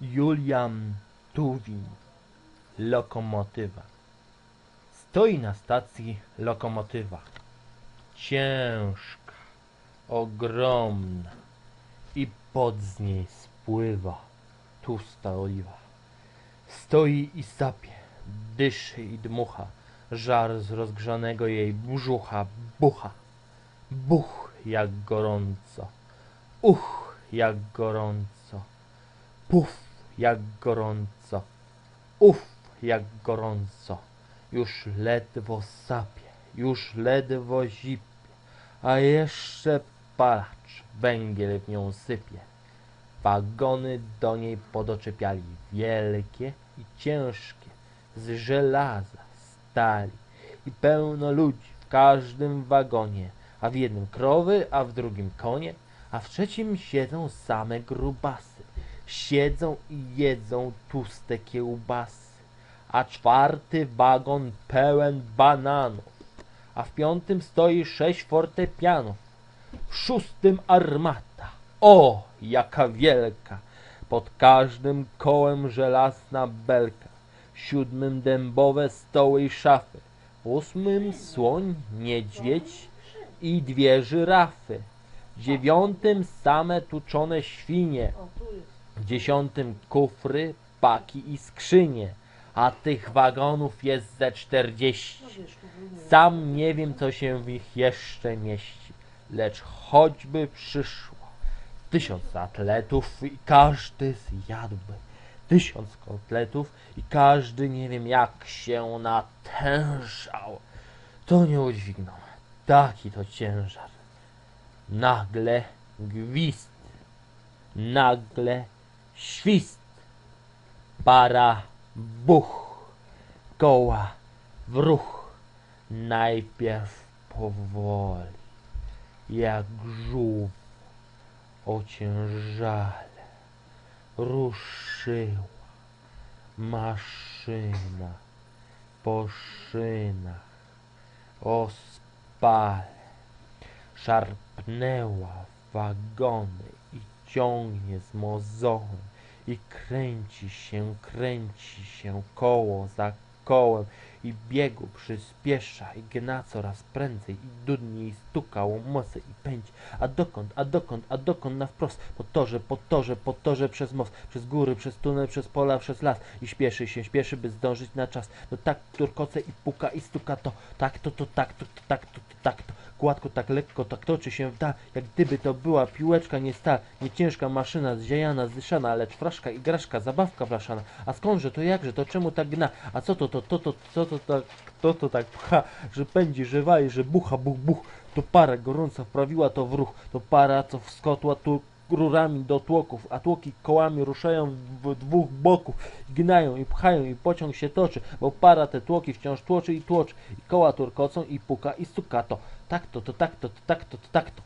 Julian Tuwim, lokomotywa. Stoi na stacji lokomotywa. Ciężka, ogromna i pod z niej spływa tłusta oliwa. Stoi i sapie, dyszy i dmucha, żar z rozgrzanego jej brzucha bucha. Buch jak gorąco, uch jak gorąco, puf jak gorąco, uf jak gorąco. Już ledwo sapie, już ledwo zipie, a jeszcze palacz węgiel w nią sypie. Wagony do niej podoczepiali, wielkie i ciężkie, z żelaza, stali i pełno ludzi w każdym wagonie, a w jednym krowy, a w drugim konie, a w trzecim siedzą same grubasy. Siedzą i jedzą tłuste kiełbasy, a czwarty wagon pełen bananów, a w piątym stoi sześć fortepianów, w szóstym armata. O, jaka wielka! Pod każdym kołem żelazna belka, w siódmym dębowe stoły i szafy, w ósmym słoń, niedźwiedź i dwie żyrafy, w dziewiątym same tuczone świnie, dziesiątym kufry, paki i skrzynie, a tych wagonów jest ze czterdzieści. Sam nie wiem, co się w nich jeszcze mieści, lecz choćby przyszło tysiąc atletów i każdy zjadłby tysiąc kotletów i każdy nie wiem jak się natężał, to nie udźwigną. Taki to ciężar. Nagle gwizd, nagle świst, para buch, koła w ruch. Najpierw powoli, jak żółw ociężale, ruszyła maszyna po szynach, ospale, szarpnęła wagony ciągnie z mozolem i kręci się, kręci się koło za kołem i biegu przyspiesza i gna coraz prędzej i dudni i stuka łomosy i pędzi. A dokąd, a dokąd, a dokąd na wprost? Po torze, po torze, po torze, przez most, przez góry, przez tunel, przez pola, przez las i śpieszy się, śpieszy, by zdążyć na czas. No tak turkoce i puka i stuka to, tak to, to, tak to, to tak to, to tak to. Gładko, tak lekko, tak toczy się w dal, jak gdyby to była piłeczka, nie stal, nie ciężka maszyna, zziajana, zdyszana, lecz fraszka, igraszka, zabawka blaszana. A skądże to jakże, to czemu tak gna? A co to, to, to, to, co to to tak, kto to tak pcha, że pędzi, że wali, że bucha, buch, buch. To para gorąca wprawiła to w ruch, to para, co wskotła tu rurami do tłoków, a tłoki kołami ruszają w dwóch boków, gnają i pchają i pociąg się toczy, bo para te tłoki wciąż tłoczy i tłoczy i koła turkocą i puka i stuka to. Tak to, to tak to, to tak to, to tak to.